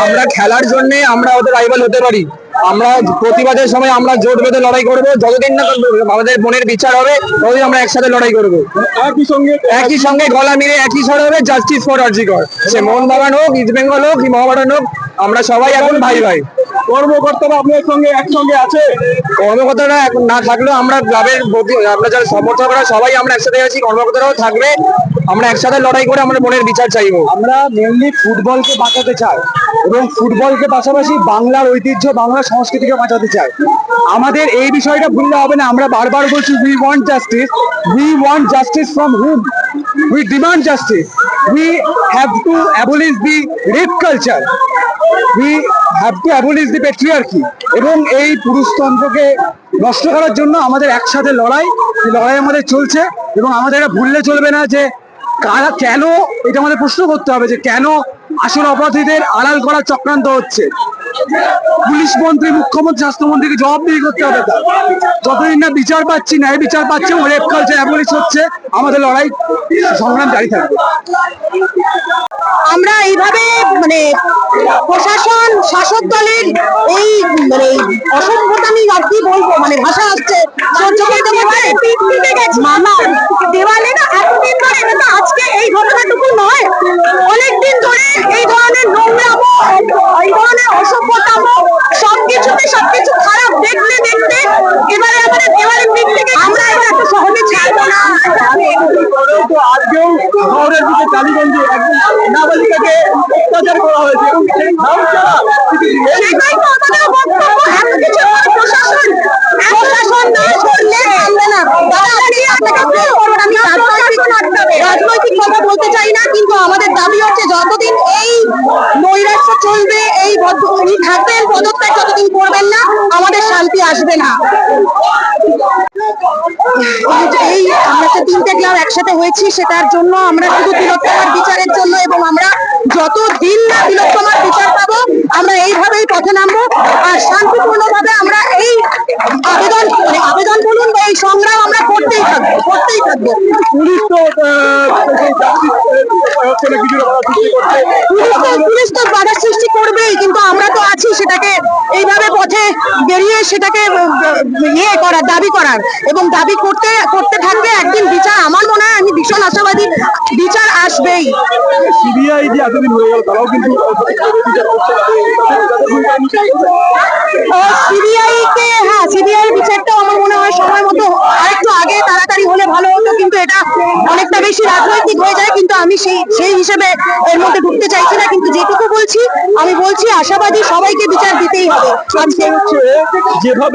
আমরা খেলার জন্য আমরা ওদের রাইভাল হতে পারি। আমরা প্রতিবাদের সময় আমরা জোট বেঁধে লড়াই করব। যতদিন না আমাদের বোনের বিচার হবে ততদিন আমরা একসাথে লড়াই করব। একই সঙ্গে একই সঙ্গে গলা মিলে একই স্বর হবে জাস্টিস ফর আরজিকর সে মোহনবাগান হোক ইস্ট বেঙ্গল হোক মহাবাগান হোক আমরা সবাই এখন ভাই ভাই। কর্মকর্তারা আপনার সঙ্গে একসঙ্গে আছে? কর্মকর্তারা এখন না থাকলেও আমরা ক্লাবের প্রতি- আমরা যারা সমর্থকরা সবাই আমরা একসাথে আছি কর্মকর্তারাও থাকবে। আমরা একসাথে লড়াই করে আমরা মনের বিচার চাইব। আমরা মেনলি ফুটবলকে বাঁচাতে চাই এবং ফুটবলকে পাশাপাশি বাংলার ঐতিহ্য, বাংলার সংস্কৃতিকে বাঁচাতে চাই। আমাদের এই বিষয়টা ভুললে হবে না। আমরা বারবার বলছি we want justice we want justice from hmm we demand justice we have to abolish the rape culture we have to abolish the patriarchy এবং এই পুরুষতন্ত্রকে নষ্ট করার জন্য আমাদের একসাথে লড়াই। লড়াই আমাদের চলছে এবং আমাদের এটা ভুললে চলবে না যে কারা কেন এটা আমাদের প্রশ্ন করতে হবে যে কেন আসল অপরাধীদের আড়াল করার চক্রান্ত হচ্ছে। পুলিশ মন্ত্রী মুখ্যমন্ত্রী স্বাস্থ্যমন্ত্রীকে জবাবদিহি করতে হবে তার। যতদিন না বিচার পাচ্ছি ন্যায় বিচার পাচ্ছি রেপ কালচার অ্যাবলিশ হচ্ছে আমাদের লড়াই সংগ্রাম জারি থাকবে। আমরা এইভাবে মানে প্রশাসন শাসক দলের এই মানে অসভ্যতা আমি আর কি বলব মানে ভাষা আসছে সহ্য করতে মামা দেওয়ালে তো আজকেও শহরের দিকে কালীগঞ্জে একজন নাবালিকাকে অত্যাচার করা হয়েছে এবং সেই নাম বলতে চাই না, কিন্তু আমাদের দাবি হচ্ছে যতদিন এই চলবে, এই করবেন না, আমাদের শান্তি আসবে না এই যে এই আমরা যে তিনটে ক্লাব একসাথে হয়েছি সেটার জন্য আমরা শুধু তিলোত্তমার বিচারের জন্য এবং আমরা যত দিন না তিলোত্তমার বিচার পাবো আমরা এইভাবেই পথে নামবো আর শান্তিপূর্ণভাবে আমরা এই আবেদন মানে আবেদন বলুন বা এই সংগ্রাম আমরা করতেই থাকব করতেই থাকব। পুলিশ তো আহ, সেই justice, আহ, হচ্ছে না কিছুটা বাধা সৃষ্টি করছে পুলিশ তো পুলিশ তো বাধার সৃষ্টি করবেই কিন্তু আমরা তো আছি সেটাকে এইভাবে পথে বেরিয়ে সেটাকে ইয়ে করার দাবি করার এবং দাবি করতে করতে থাকবে একদিন বিচার আমার মনে হয় আমি ভীষণ আশাবাদী বিচার আসবেই সিবিআই যে এতদিন হয়ে গেল তারাও কিন্তু বিচার করছে না। সিবিআই কে হ্যাঁ সিবিআই বিচারটাও আমার মনে হয় সময় মতো আরেকটু আগে তাড়াতাড়ি হলে ভালো হতো কিন্তু এটা অনেকটা বেশি রাজনৈতিক হয়ে যায় কিন্তু আমি সেই সেই হিসেবে এর মধ্যে ঢুকতে চাইছি না কিন্তু যেটুকু বলছি আমি বলছি আশাবাদী সবাইকে বিচার দিতেই হবে। যেভাবে